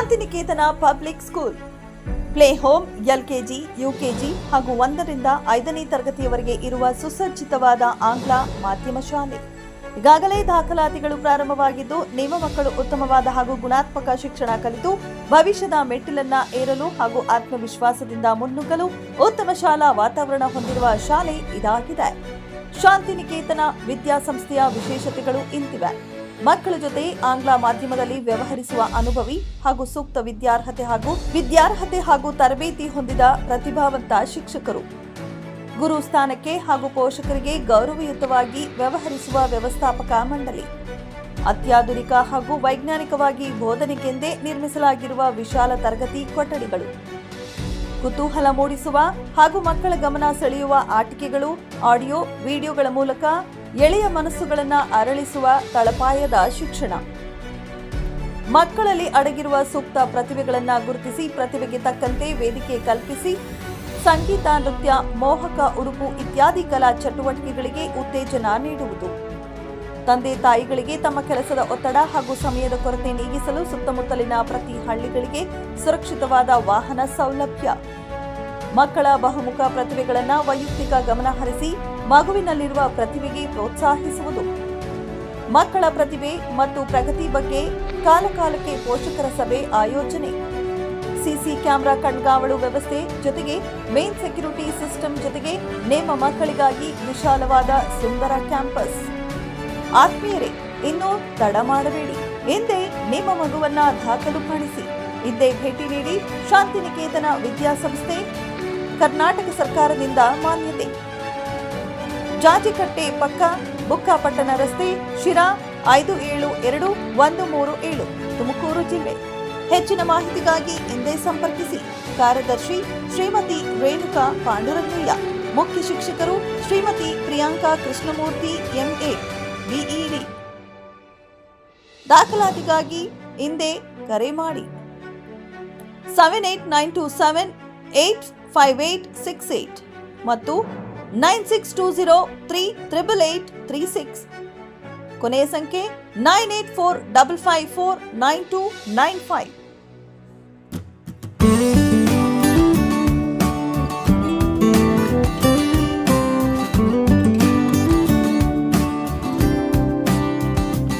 Shantiniketan public school. Play home, LKG, UKG ಹಾಗೂ ಒಂದರಿಂದ ಐದನೇ ತರಗತಿಯವರೆಗೆ ಇರುವ ಸುಸಜ್ಜಿತವಾದ ಆಂಗ್ಲ ಮಾಧ್ಯಮ ಶಾಲೆ. ಈಗಾಗಲೇ ದಾಖಲಾತಿಗಳು ಪ್ರಾರಂಭವಾಗಿದ್ದು, ನಿಮ್ಮ ಮಕ್ಕಳು ಉತ್ತಮವಾದ ಹಾಗೂ ಗುಣಾತ್ಮಕ ಶಿಕ್ಷಣ ಕಲಿತು ಭವಿಷ್ಯದ ಮೆಟ್ಟಿಲನ್ನ ಏರಲು ಹಾಗೂ ಆತ್ಮವಿಶ್ವಾಸದಿಂದ ಮುನ್ನುಗ್ಗಲು ಉತ್ತಮ ಶಾಲಾ ವಾತಾವರಣ ಹೊಂದಿರುವ ಶಾಲೆ ಇದಾಗಿದೆ. ಶಾಂತಿನಿಕೇತನ ವಿದ್ಯಾಸಂಸ್ಥೆಯ ವಿಶೇಷತೆಗಳು ಇಂತಿವೆ. ಮಕ್ಕಳ ಜೊತೆ ಆಂಗ್ಲ ಮಾಧ್ಯಮದಲ್ಲಿ ವ್ಯವಹರಿಸುವ ಅನುಭವಿ ಹಾಗೂ ಸೂಕ್ತ ವಿದ್ಯಾರ್ಹತೆ ಹಾಗೂ ವಿದ್ಯಾರ್ಹತೆ ಹಾಗೂ ತರಬೇತಿ ಹೊಂದಿದ ಪ್ರತಿಭಾವಂತ ಶಿಕ್ಷಕರು. ಗುರು ಸ್ಥಾನಕ್ಕೆ ಹಾಗೂ ಪೋಷಕರಿಗೆ ಗೌರವಯುತವಾಗಿ ವ್ಯವಹರಿಸುವ ವ್ಯವಸ್ಥಾಪಕ ಮಂಡಳಿ. ಅತ್ಯಾಧುನಿಕ ಹಾಗೂ ವೈಜ್ಞಾನಿಕವಾಗಿ ಬೋಧನೆಗೆಂದೇ ನಿರ್ಮಿಸಲಾಗಿರುವ ವಿಶಾಲ ತರಗತಿ ಕೊಠಡಿಗಳು. ಕುತೂಹಲ ಮೂಡಿಸುವ ಹಾಗೂ ಮಕ್ಕಳ ಗಮನ ಸೆಳೆಯುವ ಆಟಿಕೆಗಳು, ಆಡಿಯೋ, ವಿಡಿಯೋಗಳ ಮೂಲಕ ಎಳೆಯ ಮನಸ್ಸುಗಳನ್ನು ಅರಳಿಸುವ ತಳಪಾಯದ ಶಿಕ್ಷಣ. ಮಕ್ಕಳಲ್ಲಿ ಅಡಗಿರುವ ಸೂಕ್ತ ಪ್ರತಿಭೆಗಳನ್ನು ಗುರುತಿಸಿ ಪ್ರತಿಭೆಗೆ ತಕ್ಕಂತೆ ವೇದಿಕೆ ಕಲ್ಪಿಸಿ ಸಂಗೀತ, ನೃತ್ಯ, ಮೋಹಕ, ಉಡುಪು ಇತ್ಯಾದಿ ಕಲಾ ಚಟುವಟಿಕೆಗಳಿಗೆ ಉತ್ತೇಜನ ನೀಡುವುದು. ತಂದೆ ತಾಯಿಗಳಿಗೆ ತಮ್ಮ ಕೆಲಸದ ಒತ್ತಡ ಹಾಗೂ ಸಮಯದ ಕೊರತೆ ನೀಗಿಸಲು ಸುತ್ತಮುತ್ತಲಿನ ಪ್ರತಿ ಹಳ್ಳಿಗಳಿಗೆ ಸುರಕ್ಷಿತವಾದ ವಾಹನ ಸೌಲಭ್ಯ. ಮಕ್ಕಳ ಬಹುಮುಖ ಪ್ರತಿಭೆಗಳನ್ನು ವೈಯಕ್ತಿಕ ಗಮನ ಹರಿಸಿ ಮಗುವಿನಲ್ಲಿರುವ ಪ್ರತಿಭೆಗೆ ಪ್ರೋತ್ಸಾಹಿಸುವುದು. ಮಕ್ಕಳ ಪ್ರತಿಭೆ ಮತ್ತು ಪ್ರಗತಿ ಬಗ್ಗೆ ಕಾಲಕಾಲಕ್ಕೆ ಪೋಷಕರ ಸಭೆ ಆಯೋಜನೆ. ಸಿಸಿ ಕ್ಯಾಮೆರಾ ಕಣ್ಗಾವಲು ವ್ಯವಸ್ಥೆ ಜೊತೆಗೆ ಮೇನ್ ಸೆಕ್ಯೂರಿಟಿ ಸಿಸ್ಟಮ್ ಜೊತೆಗೆ ನೇಮ ಮಕ್ಕಳಿಗಾಗಿ ವಿಶಾಲವಾದ ಸುಂದರ ಕ್ಯಾಂಪಸ್. ಆತ್ಮೀಯರೇ, ಇನ್ನೂ ತಡ ಮಾಡಬೇಡಿ. ಹಿಂದೆ ನಿಮ್ಮ ಮಗುವನ್ನ ದಾಖಲು ಮಾಡಿಸಿ. ಇದ್ದೇ ಭೇಟಿ ನೀಡಿ ಶಾಂತಿನಿಕೇತನ ವಿದ್ಯಾಸಂಸ್ಥೆ. ಕರ್ನಾಟಕ ಸರ್ಕಾರದಿಂದ ಮಾನ್ಯತೆ. ಜಾಜಿಕಟ್ಟೆ ಪಕ್ಕ ಬುಕ್ಕಾಪಟ್ಟಣ ರಸ್ತೆ, ಶಿರಾ ಐದು ಏಳು ಎರಡು ಒಂದು ಮೂರು ಏಳು, ತುಮಕೂರು ಜಿಲ್ಲೆ. ಹೆಚ್ಚಿನ ಮಾಹಿತಿಗಾಗಿ ಇಂದೇ ಸಂಪರ್ಕಿಸಿ. ಕಾರ್ಯದರ್ಶಿ ಶ್ರೀಮತಿ ರೇಣುಕಾ ಪಾಂಡುರಂಗಯ್ಯ. ಮುಖ್ಯ ಶಿಕ್ಷಕರು ಶ್ರೀಮತಿ ಪ್ರಿಯಾಂಕಾ ಕೃಷ್ಣಮೂರ್ತಿ ಎಂಎ ಬಿಇಡಿ ದಾಖಲಾತಿಗಾಗಿ ಹಿಂದೆ ಕರೆ ಮಾಡಿ. Seven eight nine two seven eight five eight six eight ಮತ್ತು nine six two zero three triple eight three six. ಕೊನೆಯ ಸಂಖ್ಯೆ nine eight four double five four nine two nine five.